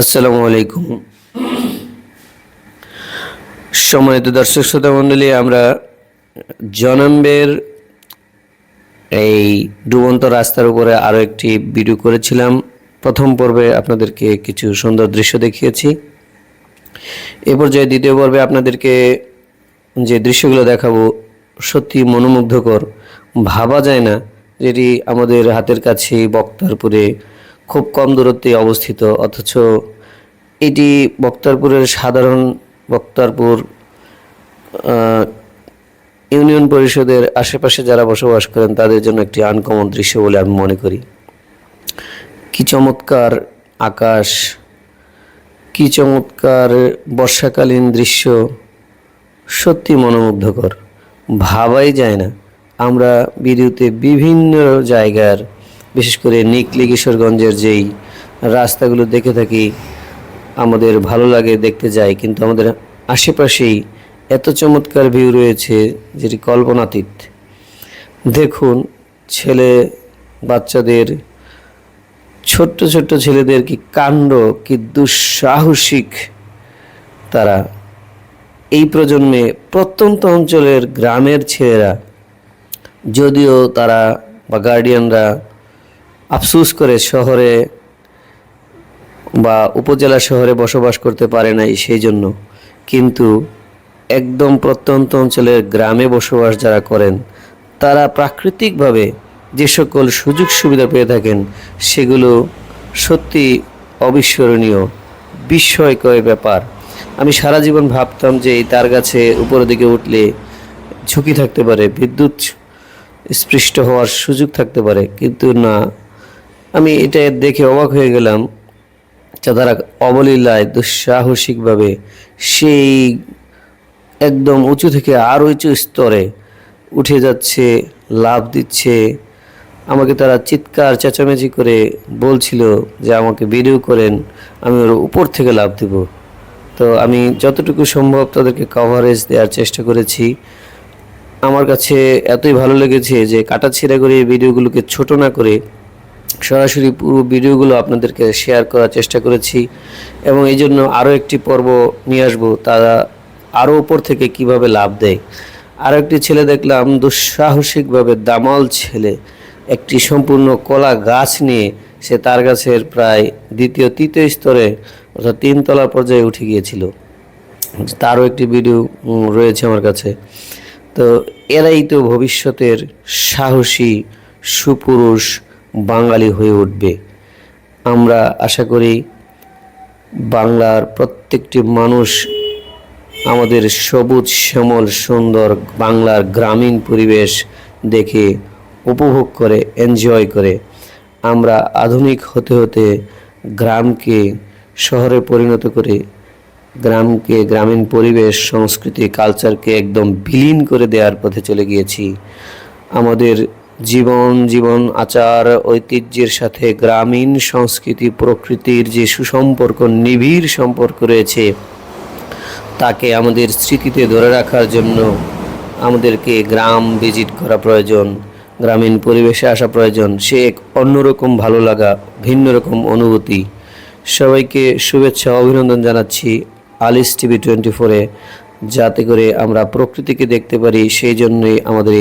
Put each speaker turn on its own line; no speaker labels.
আসসালামু আলাইকুম। সম্মানিত দর্শক শ্রোতা মণ্ডলী, আমরা জনম্বের এই ডুবন্ত রাস্তার উপরে আরও একটি ভিডিও করেছিলাম। প্রথম পর্বে আপনাদেরকে কিছু সুন্দর দৃশ্য দেখিয়েছি। এ পর্যায়ে দ্বিতীয় পর্বে আপনাদেরকে যে দৃশ্যগুলো দেখাবো সত্যি মনোমুগ্ধকর। ভাবা যায় না যেটি আমাদের হাতের কাছে বক্তারপুরে খুব কম দূরত্বে অবস্থিত, অথচ এটি বক্তারপুরের সাধারণ বক্তারপুর ইউনিয়ন পরিষদের আশেপাশে যারা বসবাস করেন তাদের জন্য একটি আনকমন দৃশ্য বলে আমি মনে করি। কি চমৎকার আকাশ, কি চমৎকার বর্ষাকালীন দৃশ্য, সত্যি মনোমুগ্ধকর। ভাবাই যায় না, আমরা ভিডিওতে বিভিন্ন জায়গার বিশেষ করে নিকলি কিশোরগঞ্জের যেই রাস্তাগুলো দেখে থাকি, আমাদের ভালো লাগে দেখতে যাই, কিন্তু আমাদের আশেপাশেই এত চমৎকার ভিউ রয়েছে যেটি কল্পনাতীত। দেখুন, ছেলে বাচ্চাদের, ছোট্ট ছোট্ট ছেলেদের কি কাণ্ড, কি দুঃসাহসিক তারা। এই প্রজন্মে প্রত্যন্ত অঞ্চলের গ্রামের ছেলেরা, যদিও তারা বা গার্ডিয়ানরা আফসোস করে শহরে বা উপজেলা শহরে বসবাস করতে পারে নাই সেই জন্য। কিন্তু একদম প্রত্যন্ত অঞ্চলের গ্রামে বসবাস যারা করেন, তারা প্রাকৃতিকভাবে যে সকল সুযোগ সুবিধা পেয়ে থাকেন, সেগুলো সত্যি অবিস্মরণীয়, বিস্ময়কর ব্যাপার। আমি সারা জীবন ভাবতাম যে এই তার গাছে উপরের দিকে উঠলে ঝুঁকি থাকতে পারে, বিদ্যুৎ স্পৃষ্ট হওয়ার সুযোগ থাকতে পারে, কিন্তু না। আমি এটা দেখে অবাক হয়ে গেলাম যা তারা অবলীলায়, দুঃসাহসিকভাবে সেই একদম উঁচু থেকে আরও উঁচু স্তরে উঠে যাচ্ছে লাভ দিচ্ছে। আমাকে তারা চিৎকার, চেঁচামেচি করে বলছিল যে আমাকে ভিডিও করেন, আমি ওর উপর থেকে লাভ দেব। তো আমি যতটুকু সম্ভব তাদেরকে কভারেজ দেওয়ার চেষ্টা করেছি। আমার কাছে এতই ভালো লেগেছে যে কাটা ছিঁড়া করে ভিডিওগুলোকে ছোট না করে সরাসরি পুরো ভিডিওগুলো আপনাদেরকে শেয়ার করার চেষ্টা করেছি এবং এই জন্য আরও একটি পর্ব নিয়ে আসব, তারা আরও উপর থেকে কীভাবে লাভ দেয়। আরও একটি ছেলে দেখলাম, দুঃসাহসিকভাবে দামাল ছেলে। একটি সম্পূর্ণ কলা গাছ নিয়ে সে তার গাছের প্রায় দ্বিতীয়, তৃতীয় স্তরে অর্থাৎ তিনতলা পর্যায়ে উঠে গিয়েছিল। তারও একটি ভিডিও রয়েছে আমার কাছে। তো এরাই তো ভবিষ্যতের সাহসী সুপুরুষ বাঙালি হয়ে উঠবে। আমরা আশা করি বাংলার প্রত্যেকটি মানুষ আমাদের সবুজ, শ্যামল, সুন্দর বাংলার গ্রামীণ পরিবেশ দেখে উপভোগ করে এনজয় করে। আমরা আধুনিক হতে হতে গ্রামকে, শহরে পরিণত করে গ্রামকে, গ্রামীণ পরিবেশ, সংস্কৃতি কালচারকে একদম বিলীন করে দেওয়ার পথে চলে গিয়েছি। আমাদের জীবন জীবন, আচার, ঐতিহ্যের সাথে গ্রামীণ সংস্কৃতি, প্রকৃতির যে সুসম্পর্ক, নিবিড় সম্পর্ক রয়েছে, তাকে আমাদের স্মৃতিতে ধরে রাখার জন্য আমাদেরকে গ্রাম ভিজিট করা প্রয়োজন, গ্রামীণ পরিবেশে আসা প্রয়োজন। সে এক অন্যরকম ভালো লাগা, ভিন্ন রকম অনুভূতি। সবাইকে শুভেচ্ছা, অভিনন্দন জানাচ্ছি আলিস টিভি টোয়েন্টি ফোরে। যাতে করে আমরা প্রকৃতিকে দেখতে পারি, সেই জন্যই আমাদের